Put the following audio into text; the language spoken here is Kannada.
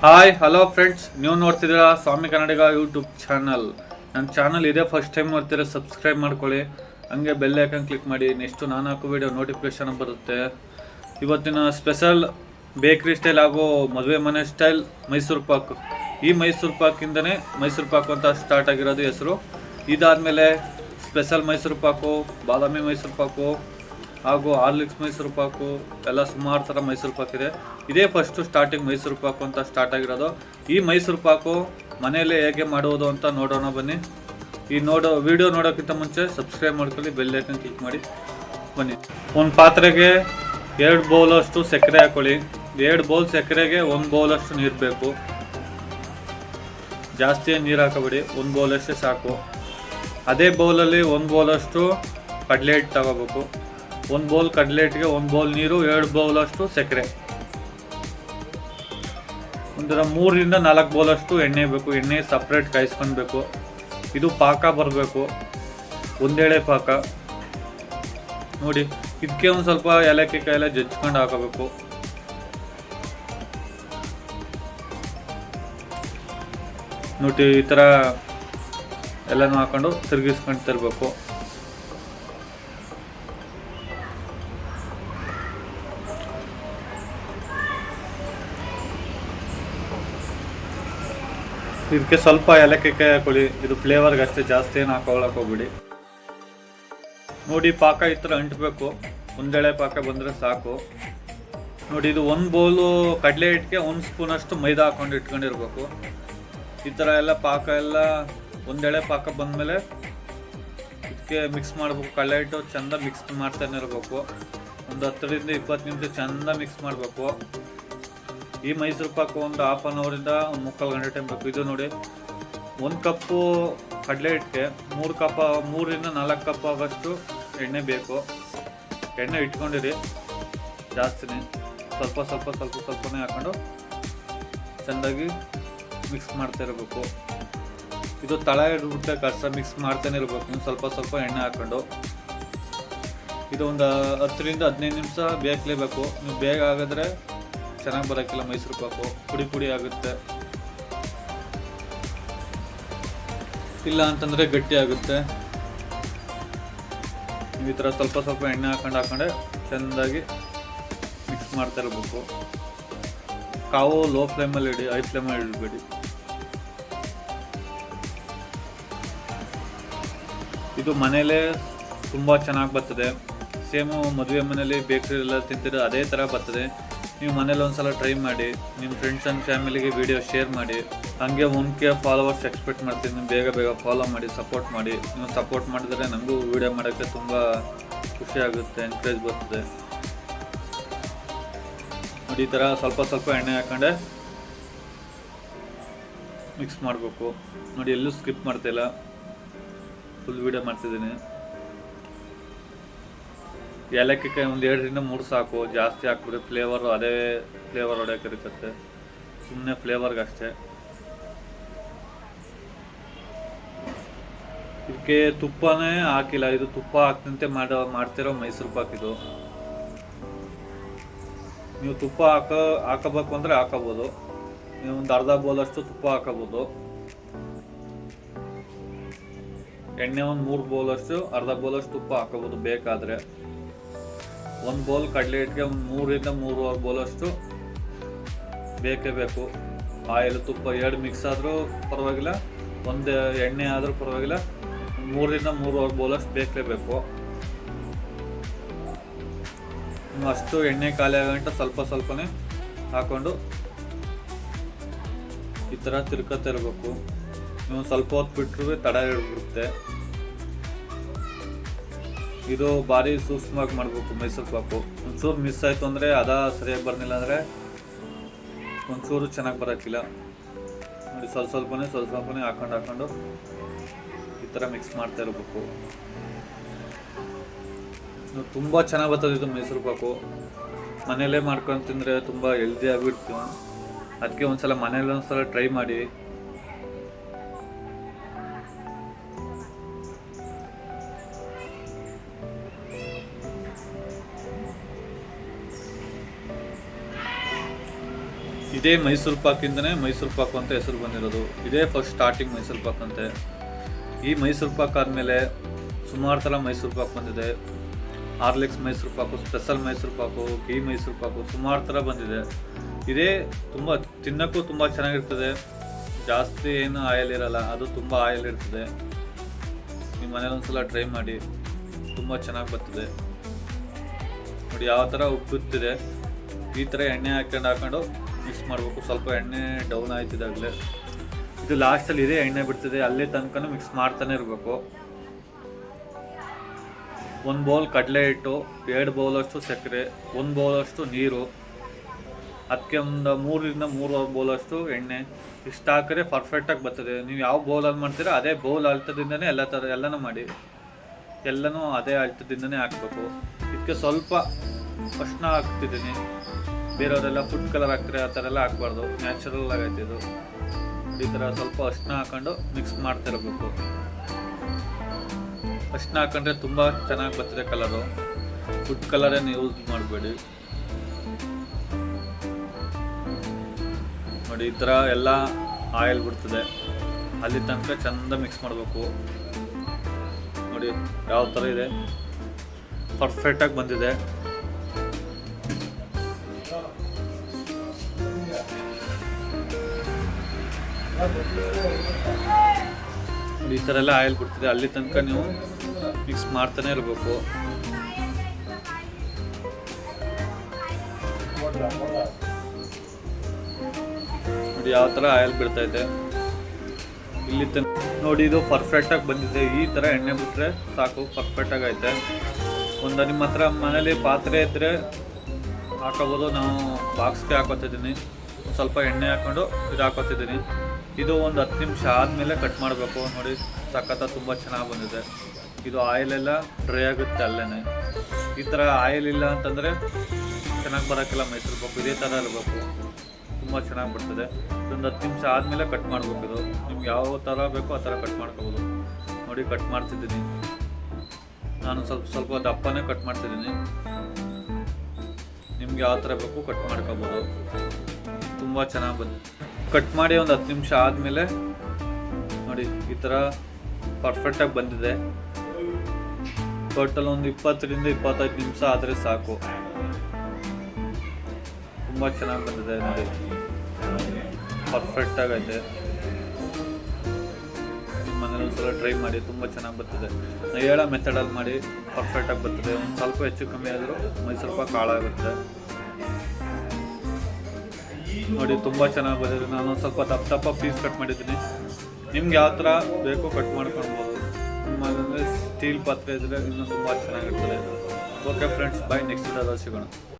ಹಾಯ್ ಹಲೋ ಫ್ರೆಂಡ್ಸ್ ನೀವು ನೋಡ್ತಿದ್ದೀರಾ ಸ್ವಾಮಿ ಕನ್ನಡಿಗ ಯೂಟ್ಯೂಬ್ ಚಾನಲ್ ನನ್ನ ಚಾನಲ್ ಇದೇ ಫಸ್ಟ್ ಟೈಮ್ ನೋಡ್ತೀರಾ ಸಬ್ಸ್ಕ್ರೈಬ್ ಮಾಡ್ಕೊಳ್ಳಿ. ಹಂಗೆ ಬೆಲ್ ಐಕನ್ ಕ್ಲಿಕ್ ಮಾಡಿ. ನೆಕ್ಸ್ಟು ನಾನು ಹಾಕೋ ವೀಡಿಯೋ ನೋಟಿಫಿಕೇಶನ್ ಬರುತ್ತೆ. ಇವತ್ತಿನ ಸ್ಪೆಷಲ್ ಬೇಕ್ರಿ ಸ್ಟೈಲ್ ಹಾಗೂ ಮದುವೆ ಮನೆ ಸ್ಟೈಲ್ ಮೈಸೂರು ಪಾಕ್. ಈ ಮೈಸೂರು ಪಾಕಿಂದನೇ ಮೈಸೂರು ಪಾಕು ಅಂತ ಸ್ಟಾರ್ಟ್ ಆಗಿರೋದು ಹೆಸರು. ಇದಾದಮೇಲೆ ಸ್ಪೆಷಲ್ ಮೈಸೂರು ಪಾಕು, ಬಾದಾಮಿ ಮೈಸೂರು ಪಾಕು ಹಾಗೂ ಹಾರ್ಲಿಕ್ಸ್ ಮೈಸೂರು ಪಾಕು, ಎಲ್ಲ ಸುಮಾರು ಥರ ಮೈಸೂರು ಪಾಕ್ ಇದೆ ಫಸ್ಟು ಸ್ಟಾರ್ಟಿಂಗ್ ಮೈಸೂರು ಪಾಕು ಅಂತ ಸ್ಟಾರ್ಟ್ ಆಗಿರೋದು. ಈ ಮೈಸೂರು ಪಾಕು ಮನೆಯಲ್ಲೇ ಹೇಗೆ ಮಾಡುವುದು ಅಂತ ನೋಡೋಣ ಬನ್ನಿ. ಈ ನೋಡೋ ವಿಡಿಯೋ ನೋಡೋಕ್ಕಿಂತ ಮುಂಚೆ ಸಬ್ಸ್ಕ್ರೈಬ್ ಮಾಡ್ಕೊಳ್ಳಿ ಬೆಲ್ ಐಕನ್ ಕ್ಲಿಕ್ ಮಾಡಿ. ಬನ್ನಿ. ಒಂದು ಪಾತ್ರೆಗೆ ಎರಡು ಬೌಲಷ್ಟು ಸಕ್ಕರೆ ಹಾಕೊಳ್ಳಿ. ಎರಡು ಬೌಲ್ ಸಕ್ಕರೆಗೆ ಒಂದು ಬೌಲಷ್ಟು ನೀರು ಬೇಕು. ಜಾಸ್ತಿ ನೀರು ಹಾಕಬೇಡಿ, ಒಂದು ಬೌಲಷ್ಟೇ ಸಾಕು. ಅದೇ ಬೌಲಲ್ಲಿ ಒಂದು ಬೌಲಷ್ಟು ಕಡಲೆ ಹಿಟ್ಟು ತಗೋಬೇಕು. ಒಂದು ಬೌಲ್ ಕಡಲೆ ಹಿಟ್ಟಿಗೆ ಒಂದು ಬೌಲ್ ನೀರು, ಎರಡು ಬೌಲಷ್ಟು ಸಕ್ಕರೆ. ಒಂದರ ಮೂರರಿಂದ ನಾಲ್ಕು ಬೌಲಷ್ಟು ಎಣ್ಣೆ ಬೇಕು, ಎಣ್ಣೆ ಸಪ್ರೇಟ್ ಕಾಯಿಸ್ಕೊಳ್ಬೇಕು. ಇದು ಪಾಕ ಬರಬೇಕು, ಒಂದೇಳೆ ಪಾಕ. ನೋಡಿ, ಇದಕ್ಕೆ ಒಂದು ಸ್ವಲ್ಪ ಏಲಕ್ಕಿ ಕಾಯಿಲೆ ಜಜ್ಕೊಂಡು ಹಾಕೋಬೇಕು. ನೋಡಿ, ಈ ಥರ ಎಲ್ಲನೂ ಹಾಕೊಂಡು ತಿರುಗಿಸ್ಕೊಂಡು ತರಬೇಕು. ಇದಕ್ಕೆ ಸ್ವಲ್ಪ ಏಲಕ್ಕಿ ಹಾಕೊಳ್ಳಿ ಇದು ಫ್ಲೇವರ್ಗೆ ಅಷ್ಟೇ. ಜಾಸ್ತಿ ಏನು ಹಾಕೊಳ್ಳೋಕೆ ಹೋಗ್ಬಿಡಿ. ನೋಡಿ, ಪಾಕ ಈ ಥರ ಅಂಟಬೇಕು. ಒಂದೆಳೆ ಪಾಕ ಬಂದರೆ ಸಾಕು. ನೋಡಿ, ಇದು ಒಂದು ಬೌಲು ಕಡಲೆ ಹಿಟ್ಟಿಗೆ ಒಂದು ಸ್ಪೂನಷ್ಟು ಮೈದಾ ಹಾಕೊಂಡು ಇಟ್ಕೊಂಡಿರ್ಬೇಕು. ಈ ಥರ ಎಲ್ಲ ಪಾಕ ಎಲ್ಲ ಒಂದೆಳೆ ಪಾಕ ಬಂದಮೇಲೆ ಇದಕ್ಕೆ ಮಿಕ್ಸ್ ಮಾಡಬೇಕು. ಕಡಲೆ ಹಿಟ್ಟು ಚೆಂದ ಮಿಕ್ಸ್ ಮಾಡ್ತಾನೆ ಇರಬೇಕು. ಒಂದು ಹತ್ತರಿಂದ ಇಪ್ಪತ್ತು ನಿಮಿಷ ಚೆಂದ ಮಿಕ್ಸ್ ಮಾಡಬೇಕು. ಈ ಮೈಸೂರು ಪಾಕು ಒಂದು ಹಾಫ್ ಅನ್ ಅವರಿಂದ ಒಂದು ಮುಕ್ಕಾಲು ಗಂಟೆ ಟೈಮ್ ಬೇಕು ಇದು ನೋಡಿ. ಒಂದು ಕಪ್ಪು ಕಡಲೆ ಹಿಟ್ಟಿಗೆ, ಮೂರು ಕಪ್ ಮೂರರಿಂದ ನಾಲ್ಕು ಕಪ್ ಆಗಷ್ಟು ಎಣ್ಣೆ ಬೇಕು. ಎಣ್ಣೆ ಇಟ್ಕೊಂಡಿರಿ. ಜಾಸ್ತಿನೇ. ಸ್ವಲ್ಪ ಸ್ವಲ್ಪ ಸ್ವಲ್ಪ, ಸ್ವಲ್ಪನೇ ಹಾಕೊಂಡು ಚೆಂದಾಗಿ ಮಿಕ್ಸ್ ಮಾಡ್ತಾ ಇರಬೇಕು. ಇದು ತಳ ಇಡ್ಬಿಟ್ಟೆ ಕಷ್ಟ ಮಿಕ್ಸ್ ಮಾಡ್ತಾನೆ ಇರಬೇಕು. ನೀವು ಸ್ವಲ್ಪ ಸ್ವಲ್ಪ ಎಣ್ಣೆ ಹಾಕೊಂಡು. ಇದು ಒಂದು ಹತ್ತರಿಂದ ಹದಿನೈದು ನಿಮಿಷ ಬೇಕಲೇಬೇಕು. ನೀವು ಬೇಗ ಆಗಿದ್ರೆ ಚೆನ್ನಾಗಿ ಬರೋಕ್ಕಿಲ್ಲ ಮೈಸೂರು ಪಾಕು. ಪುಡಿ ಪುಡಿ ಆಗುತ್ತೆ. ಇಲ್ಲ ಅಂತಂದರೆ ಗಟ್ಟಿ ಆಗುತ್ತೆ. ಈ ಥರ ಸ್ವಲ್ಪ ಸ್ವಲ್ಪ ಎಣ್ಣೆ ಹಾಕೊಂಡು ಹಾಕೊಂಡೆ ಚೆಂದಾಗಿ ಮಿಕ್ಸ್ ಮಾಡ್ತಾ ಇರಬೇಕು. ಕಾವು ಲೋ ಫ್ಲೇಮಲ್ಲಿ ಇಡಿ ಹೈ ಫ್ಲೇಮಲ್ಲಿ ಇಡಬೇಡಿ. ಇದು ಮನೇಲೇ ತುಂಬ ಚೆನ್ನಾಗಿ ಬರ್ತದೆ. ಸೇಮು ಮದುವೆ ಮನೇಲಿ ಬೇಕ್ರಿ ಎಲ್ಲ ತಿಂತಿರೋ ಅದೇ ಥರ ಬರ್ತದೆ. ನೀವು ಮನೇಲಿ ಒಂದ್ಸಲ ಟ್ರೈ ಮಾಡಿ ನಿಮ್ಮ ಫ್ರೆಂಡ್ಸ್ ಆ್ಯಂಡ್ ಫ್ಯಾಮಿಲಿಗೆ ವಿಡಿಯೋ ಶೇರ್ ಮಾಡಿ, ಹಾಗೆ ಒನ್ ಕೆ ಫಾಲೋವರ್ಸ್ ಎಕ್ಸ್ಪೆಕ್ಟ್ ಮಾಡ್ತೀನಿ ಬೇಗ ಬೇಗ ಫಾಲೋ ಮಾಡಿ ಸಪೋರ್ಟ್ ಮಾಡಿ. ನೀವು ಸಪೋರ್ಟ್ ಮಾಡಿದ್ರೆ ನನಗೂ ವಿಡಿಯೋ ಮಾಡೋಕ್ಕೆ ತುಂಬ ಖುಷಿ ಆಗುತ್ತೆ ಎನ್ಕರೇಜ್ ಬರ್ತದೆ. ನೋಡಿ, ಈ ಥರ ಸ್ವಲ್ಪ ಸ್ವಲ್ಪ ಎಣ್ಣೆ ಹಾಕೊಂಡೆ ಮಿಕ್ಸ್ ಮಾಡಬೇಕು. ನೋಡಿ, ಎಲ್ಲೂ ಸ್ಕಿಪ್ ಮಾಡ್ತಾಯಿಲ್ಲ ಫುಲ್ ವಿಡಿಯೋ ಮಾಡ್ತಿದ್ದೀನಿ. ಏಲಕ್ಕಿ ಕಾಯಿ ಒಂದು ಎರಡರಿಂದ ಮೂರು ಸಾಕು, ಜಾಸ್ತಿ ಹಾಕ್ಬಿಟ್ರೆ ಫ್ಲೇವರ್ ಅದೇ ಫ್ಲೇವರ್ ಹೊಡೆಯೋಕಿರುತ್ತೆ. ಸುಮ್ಮನೆ ಫ್ಲೇವರ್ಗೆ ಅಷ್ಟೇ. ಇದಕ್ಕೆ ತುಪ್ಪನೇ ಹಾಕಿಲ್ಲ, ಇದು ತುಪ್ಪ ಹಾಕ್ತಂತೆ ಮಾಡೋ, ಮಾಡ್ತಿರೋ ಮೈಸೂರು ಪಾಕ್ ಇದು. ನೀವು ತುಪ್ಪ ಹಾಕ, ಹಾಕಬೇಕು ಅಂದರೆ ಹಾಕೋಬೋದು. ನೀವು ಒಂದು ಅರ್ಧ ಬೌಲಷ್ಟು ತುಪ್ಪ ಹಾಕೋಬೋದು. ಎಣ್ಣೆ ಒಂದು ಮೂರು ಬೌಲಷ್ಟು, ಅರ್ಧ ಬೌಲಷ್ಟು ತುಪ್ಪ ಹಾಕೋಬೋದು ಬೇಕಾದರೆ. ಒಂದು ಬೌಲ್ ಕಡಲೆ ಹಿಟ್ಟಿಗೆ ಒಂದು ಮೂರರಿಂದ ಮೂರುವರೆ ಬೌಲಷ್ಟು ಬೇಕೇ ಬೇಕು. ಆಯಿಲ್ ತುಪ್ಪ ಎರಡು ಮಿಕ್ಸ್ ಆದರೂ ಪರವಾಗಿಲ್ಲ, ಒಂದು ಎಣ್ಣೆ ಆದರೂ ಪರವಾಗಿಲ್ಲ ಮೂರರಿಂದ ಮೂರುವರೆ ಬೌಲಷ್ಟು ಬೇಕೇ ಬೇಕು. ಅಷ್ಟು ಎಣ್ಣೆ ಖಾಲಿ ಆಗಂಟ ಸ್ವಲ್ಪ ಸ್ವಲ್ಪನೇ ಹಾಕ್ಕೊಂಡು ಈ ಥರ ತಿರ್ಕೊತಾ ಇರಬೇಕು ನೀವು ಸ್ವಲ್ಪ ಹೊತ್ತು ಬಿಟ್ಟರು ತಡ ಹಿಡಿಬಿಡುತ್ತೆ. ಇದು ಭಾರಿ ಸೂಕ್ಷ್ಮವಾಗಿ ಮಾಡಬೇಕು, ಮೈಸೂರು ಪಾಕು. ಒಂಚೂರು ಮಿಸ್ ಆಯಿತು ಅಂದರೆ ಅದ ಸರಿಯಾಗಿ ಬರಲಿಲ್ಲ ಅಂದರೆ ಒಂಚೂರು ಚೆನ್ನಾಗಿ ಬರೋಕ್ಕಿಲ್ಲ ನೋಡಿ, ಸ್ವಲ್ಪ ಸ್ವಲ್ಪನೇ ಸ್ವಲ್ಪ ಸ್ವಲ್ಪನೇ ಹಾಕೊಂಡು ಹಾಕೊಂಡು ಈ ಥರ ಮಿಕ್ಸ್ ಮಾಡ್ತಾ ಇರಬೇಕು. ತುಂಬ ಚೆನ್ನಾಗಿ ಬರ್ತದೆ ಇದು ಮೈಸೂರು ಪಾಕು. ಮನೆಯಲ್ಲೇ ಮಾಡ್ಕೊಂಡು ತಿಂದರೆ ತುಂಬ ಹೆಲ್ದಿ ಆಗಿಬಿಡ್ತೀವಿ ಅದಕ್ಕೆ ಒಂದ್ಸಲ ಮನೇಲಿ ಒಂದ್ಸಲ ಟ್ರೈ ಮಾಡಿ. ಇದೇ ಮೈಸೂರು ಪಾಕಿಂದನೇ ಮೈಸೂರು ಪಾಕು ಅಂತ ಹೆಸರು ಬಂದಿರೋದು. ಇದೇ ಫಸ್ಟ್ ಸ್ಟಾರ್ಟಿಂಗ್ ಮೈಸೂರು ಪಾಕ್ ಅಂತೆ. ಈ ಮೈಸೂರು ಪಾಕ್ ಆದಮೇಲೆ ಸುಮಾರು ಥರ ಮೈಸೂರು ಪಾಕ್ ಬಂದಿದೆ. ಹಾರ್ಲಿಕ್ಸ್ ಮೈಸೂರು ಪಾಕು ಸ್ಪೆಷಲ್ ಮೈಸೂರು ಪಾಕು ಗೀ ಮೈಸೂರು ಪಾಕು ಸುಮಾರು ಥರ ಬಂದಿದೆ. ಇದೇ ತುಂಬ ತಿನ್ನೋಕ್ಕೂ ತುಂಬ ಚೆನ್ನಾಗಿರ್ತದೆ. ಜಾಸ್ತಿ ಏನು ಆಯಿಲ್ ಇರಲ್ಲ, ಅದು ತುಂಬ ಆಯಿಲ್ ಇರ್ತದೆ. ನಿಮ್ಮ ಮನೇಲಿ ಒಂದ್ಸಲ ಟ್ರೈ ಮಾಡಿ, ತುಂಬ ಚೆನ್ನಾಗಿ ಬರ್ತದೆ. ನೋಡಿ, ಯಾವ ಥರ ಉಬ್ಬುತ್ತಿದೆ ಈ ಥರ ಎಣ್ಣೆ ಹಾಕೊಂಡು ಹಾಕೊಂಡು ಮಿಕ್ಸ್ ಮಾಡಬೇಕು. ಸ್ವಲ್ಪ ಎಣ್ಣೆ ಡೌನ್ ಆಯ್ತಿದಾಗಲೇ. ಇದು ಲಾಸ್ಟಲ್ಲಿ ಇದೇ ಎಣ್ಣೆ ಬಿಡ್ತದೆ. ಅಲ್ಲೇ ತನಕ ಮಿಕ್ಸ್ ಮಾಡ್ತಾನೆ ಇರಬೇಕು. ಒಂದು ಬೌಲ್ ಕಡಲೆ ಹಿಟ್ಟು, ಎರಡು ಬೌಲಷ್ಟು ಸಕ್ಕರೆ, ಒಂದು ಬೌಲಷ್ಟು ನೀರು ಅದಕ್ಕೆ ಒಂದು ಮೂರರಿಂದ ಮೂರು ಬೌಲಷ್ಟು ಎಣ್ಣೆ. ಇಷ್ಟು ಹಾಕಿದ್ರೆ ಪರ್ಫೆಕ್ಟಾಗಿ ಬರ್ತದೆ. ನೀವು ಯಾವ ಬೌಲಲ್ಲಿ ಮಾಡ್ತೀರಾ ಅದೇ ಬೌಲ್ ಅಳ್ತದಿಂದನೇ ಎಲ್ಲ ಥರ ಎಲ್ಲನೂ ಮಾಡಿ. ಎಲ್ಲನೂ ಅದೇ ಅಳ್ತದಿಂದನೇ ಹಾಕಬೇಕು. ಇದಕ್ಕೆ ಸ್ವಲ್ಪ ಅಷ್ಟನ್ನ ಹಾಕ್ತಿದ್ದೀನಿ. ಬೇರೆಯವರೆಲ್ಲ ಫುಡ್ ಕಲರ್ ಹಾಕ್ತಾರೆ ಆ ಥರ ಎಲ್ಲ ಹಾಕ್ಬಾರ್ದು. ನ್ಯಾಚುರಲ್ ಆಗೈತೆ ಇದು. ಈ ಥರ ಸ್ವಲ್ಪ ಅರ್ಶಿನ ಹಾಕೊಂಡು ಮಿಕ್ಸ್ ಮಾಡ್ತಿರಬೇಕು ಅರ್ಶಿನ ಹಾಕೊಂಡ್ರೆ ತುಂಬ ಚೆನ್ನಾಗಿ ಬರ್ತದೆ ಕಲರು ಫುಡ್ ಕಲರೇನು ಯೂಸ್ ಮಾಡಬೇಡಿ. ನೋಡಿ, ಈ ಥರ ಎಲ್ಲ ಆಯಿಲ್ ಬಿಡ್ತದೆ. ಅಲ್ಲಿ ತನಕ ಚೆಂದ ಮಿಕ್ಸ್ ಮಾಡಬೇಕು. ನೋಡಿ, ಯಾವ ಥರ ಇದೆ. ಪರ್ಫೆಕ್ಟಾಗಿ ಬಂದಿದೆ. ಈ ಥರ ಎಲ್ಲ ಆಯಿಲ್ ಬಿಡ್ತಿದೆ. ಅಲ್ಲಿ ತನಕ ನೀವು ಮಿಕ್ಸ್ ಮಾಡ್ತಾನೆ ಇರಬೇಕು. ನೋಡಿ, ಯಾವ ಥರ ಆಯಿಲ್ ಬಿಡ್ತಾ ಇದೆ. ಇಲ್ಲಿ ತನಕ ನೋಡಿ, ಇದು ಪರ್ಫೆಕ್ಟಾಗಿ ಬಂದಿದೆ. ಈ ಥರ ಎಣ್ಣೆ ಬಿಟ್ಟರೆ ಸಾಕು ಪರ್ಫೆಕ್ಟಾಗಿ ಐತೆ. ಒಂದು ನಿಮ್ಮ ಹತ್ರ ಮನೇಲಿ ಪಾತ್ರೆ ಇದ್ದರೆ ಹಾಕೋಬೋದು. ನಾವು ಬಾಕ್ಸ್ಗೆ ಹಾಕೋತಿದ್ದೀನಿ. ಸ್ವಲ್ಪ ಎಣ್ಣೆ ಹಾಕ್ಕೊಂಡು ಇದು ಹಾಕೋತಿದ್ದೀನಿ. ಇದು ಒಂದು ಹತ್ತು ನಿಮಿಷ ಆದಮೇಲೆ ಕಟ್ ಮಾಡಬೇಕು. ನೋಡಿ ಸಖತ್ತ ತುಂಬ ಚೆನ್ನಾಗಿ ಬಂದಿದೆ. ಇದು ಆಯಿಲೆಲ್ಲ ಡ್ರೈ ಆಗುತ್ತೆ ಅಲ್ಲೇ ಈ ಥರ ಆಯಿಲ್ ಇಲ್ಲ ಅಂತಂದರೆ ಚೆನ್ನಾಗಿ ಬರೋಕ್ಕಿಲ್ಲ ಮೈಸೂರು ಪಾಕು ಇದೇ ಥರ ಇರಬೇಕು ತುಂಬ ಚೆನ್ನಾಗಿ ಬರ್ತದೆ ಒಂದು ಹತ್ತು ನಿಮಿಷ ಆದಮೇಲೆ ಕಟ್ ಮಾಡಬೇಕು ಇದು. ನಿಮ್ಗೆ ಯಾವ ಥರ ಬೇಕೋ ಆ ಥರ ಕಟ್ ಮಾಡ್ಕೋಬೋದು. ನೋಡಿ ಕಟ್ ಮಾಡ್ತಿದ್ದೀನಿ. ನಾನು ಸ್ವಲ್ಪ ಸ್ವಲ್ಪ ದಪ್ಪನೇ ಕಟ್ ಮಾಡ್ತಿದ್ದೀನಿ. ನಿಮ್ಗೆ ಯಾವ ಥರ ಬೇಕು ಕಟ್ ಮಾಡ್ಕೋಬೋದು. ತುಂಬ ಚೆನ್ನಾಗಿ ಬಂದು ಕಟ್ ಮಾಡಿ ಒಂದು ಹತ್ತು ನಿಮಿಷ ಆದಮೇಲೆ ನೋಡಿ, ಈ ಥರ ಪರ್ಫೆಕ್ಟಾಗಿ ಬಂದಿದೆ. ಟೋಟಲ್ ಒಂದು ಇಪ್ಪತ್ತರಿಂದ ಇಪ್ಪತ್ತೈದು ನಿಮಿಷ ಆದರೆ ಸಾಕು. ತುಂಬ ಚೆನ್ನಾಗಿ ಬಂದಿದೆ ನೋಡಿ. ಪರ್ಫೆಕ್ಟಾಗೈತೆ ಮನೇಲಿ ಒಂದ್ಸಲ ಟ್ರೈ ಮಾಡಿ, ತುಂಬ ಚೆನ್ನಾಗಿ ಬರ್ತದೆ ನಾವು ಹೇಳೋ ಮೆಥಡಲ್ಲಿ ಮಾಡಿ ಪರ್ಫೆಕ್ಟಾಗಿ ಬರ್ತದೆ ಒಂದು ಸ್ವಲ್ಪ ಹೆಚ್ಚು ಕಮ್ಮಿ ಆದರೂ ಮೈಸೂರು ಪಾಕ್ ಹಾಳಾಗುತ್ತೆ. ನೋಡಿ, ತುಂಬ ಚೆನ್ನಾಗಿ ಬಂದಿದೆ. ನಾನು ಸ್ವಲ್ಪ ದಪ್ಪ ದಪ್ಪ ಪೀಸ್ ಕಟ್ ಮಾಡಿದ್ದೀನಿ. ನಿಮ್ಗೆ ಯಾವ ಥರ ಬೇಕೋ ಕಟ್ ಮಾಡ್ಕೊಳ್ಬೋದು. ನಿಮ್ಮ ಮನೇಲಿ ಸ್ಟೀಲ್ ಪಾತ್ರೆ ಇದ್ದರೆ ಇನ್ನೂ ತುಂಬ ಚೆನ್ನಾಗಿರ್ತದೆ. ಓಕೆ ಫ್ರೆಂಡ್ಸ್ ಬಾಯ್ ನೆಕ್ಸ್ಟ್ ವಿಡಿಯೋದಲ್ಲಿ ಸಿಗೋಣ.